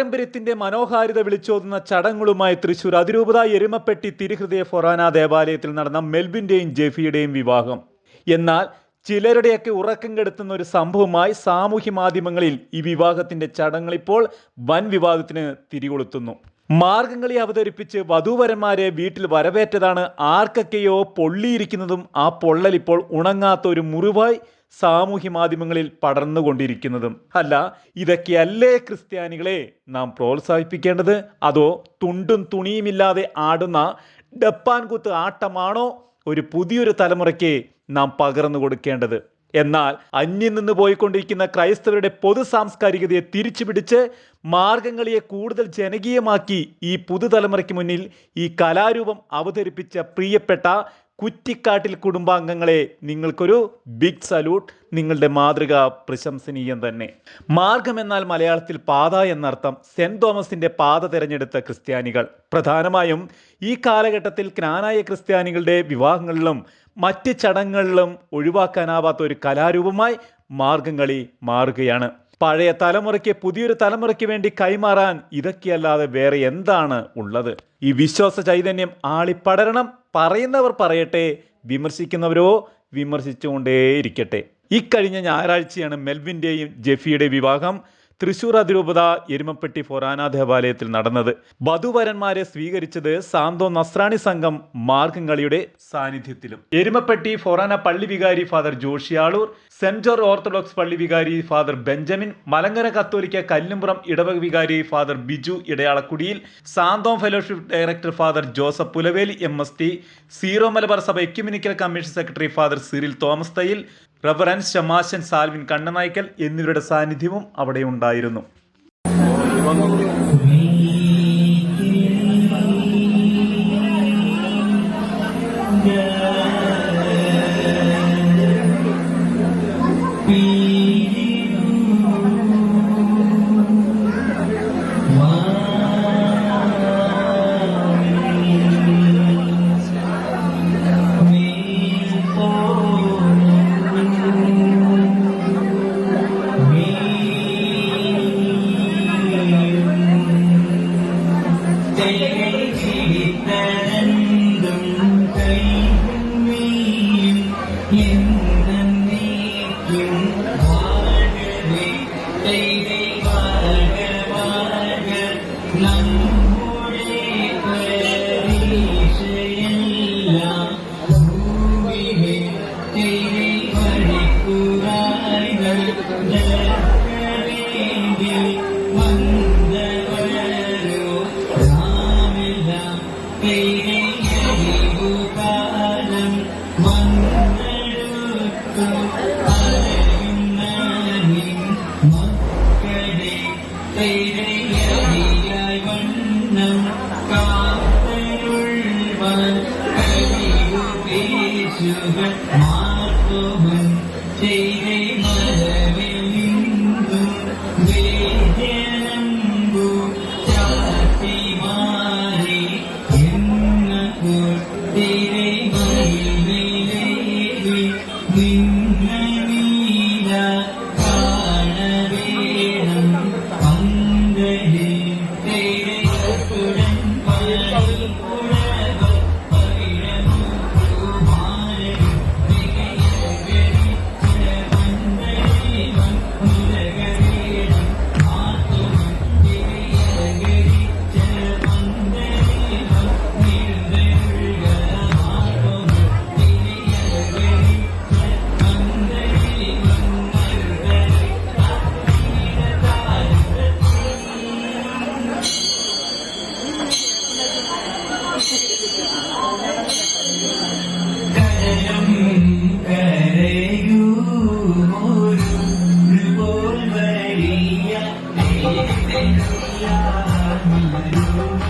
പാരമ്പര്യത്തിന്റെ മനോഹാരിത വിളിച്ചോതുന്ന ചടങ്ങുകളുമായി തൃശൂർ അതിരൂപത എരുമപ്പെട്ടി തിരുഹൃദയ ഫൊറാന ദേവാലയത്തിൽ നടന്ന മെൽബിന്റെയും ജെഫിയുടെയും വിവാഹം. എന്നാൽ ചിലരുടെയൊക്കെ ഉറക്കം കെടുത്തുന്ന ഒരു സംഭവമായി സാമൂഹ്യ മാധ്യമങ്ങളിൽ ഈ വിവാഹത്തിന്റെ ചടങ്ങുകൾ ഇപ്പോൾ വൻ വിവാദത്തിന് തിരികൊളുത്തുന്നു. മാർഗംകളി അവതരിപ്പിച്ച് വധൂവരന്മാരെ വീട്ടിൽ വരവേറ്റതാണ് ആർക്കൊക്കെയോ പൊള്ളിയിരിക്കുന്നതും ആ പൊള്ളൽ ഇപ്പോൾ ഉണങ്ങാത്ത ഒരു മുറിവായി സാമൂഹ്യ മാധ്യമങ്ങളിൽ പടർന്നുകൊണ്ടിരിക്കുന്നതും. അല്ല ഇതൊക്കെയല്ലേ ക്രിസ്ത്യാനികളെ നാം പ്രോത്സാഹിപ്പിക്കേണ്ടത്? അതോ തുണ്ടും തുണിയുമില്ലാതെ ആടുന്ന ഡപ്പാൻ കുത്ത് ആട്ടമാണോ ഒരു പുതിയൊരു തലമുറയ്ക്ക് നാം പകർന്നു കൊടുക്കേണ്ടത്? എന്നാൽ അന്യം നിന്ന് പോയിക്കൊണ്ടിരിക്കുന്ന ക്രൈസ്തവരുടെ പൊതു സാംസ്കാരികതയെ തിരിച്ചു പിടിച്ച് മാർഗംകളിയെ കൂടുതൽ ജനകീയമാക്കി ഈ പുതുതലമുറയ്ക്ക് മുന്നിൽ ഈ കലാരൂപം അവതരിപ്പിച്ച പ്രിയപ്പെട്ട കുറ്റിക്കാട്ടിൽ കുടുംബാംഗങ്ങളെ നിങ്ങൾക്കൊരു ബിഗ് സല്യൂട്ട് നിങ്ങളുടെ മാതൃക പ്രശംസനീയം തന്നെ. മാർഗം എന്നാൽ മലയാളത്തിൽ പാത എന്നർത്ഥം സെന്റ് തോമസിന്റെ പാത തിരഞ്ഞെടുത്ത ക്രിസ്ത്യാനികൾ. പ്രധാനമായും ഈ കാലഘട്ടത്തിൽ ക്നാനായ ക്രിസ്ത്യാനികളുടെ വിവാഹങ്ങളിലും മറ്റ് ചടങ്ങുകളിലും ഒഴിവാക്കാനാവാത്ത ഒരു കലാരൂപമായി മാർഗംകളി മാറുകയാണ്. പഴയ തലമുറയ്ക്ക് പുതിയൊരു തലമുറയ്ക്ക് വേണ്ടി കൈമാറാൻ ഇതൊക്കെയല്ലാതെ വേറെ എന്താണ് ഉള്ളത്? ഈ വിശ്വാസ ചൈതന്യം ആളിപ്പടരണം പറയുന്നവർ പറയട്ടെ വിമർശിക്കുന്നവരോ വിമർശിച്ചുകൊണ്ടേയിരിക്കട്ടെ. ഇക്കഴിഞ്ഞ ഞായറാഴ്ചയാണ് മെൽവിന്റെയും ജെഫിയുടെയും വിവാഹം. തൃശൂർ അതിരൂപത എരുമപ്പെട്ടി ഫൊറാന ദേവാലയത്തിൽ നടന്നത്. വധുവരന്മാരെ സ്വീകരിച്ചത് സാന്തോ നസ്രാണി സംഘം മാർഗംകളിയുടെ സാന്നിധ്യത്തിലും. എരുമപ്പെട്ടി ഫൊറാന പള്ളി വികാരി father Joshiyaloor saint George orthodox പള്ളി വികാരി ഫാദർ ബെഞ്ചമിൻ മലങ്കര കത്തോലിക്ക കല്ലുംപുറം ഇടവക വികാരി father Biju Edayalakudiyil Santhome fellowship director father Joseph Pulaveli M S T Syro Malabar സഭ ecumenical commission secretary father Cyril Thomas Thayyil reverend ഷമാശൻ Salvin Kannanaykkal എന്നിവരുടെ സാന്നിധ്യവും അവിടെ ഉണ്ടായിരുന്നു. You.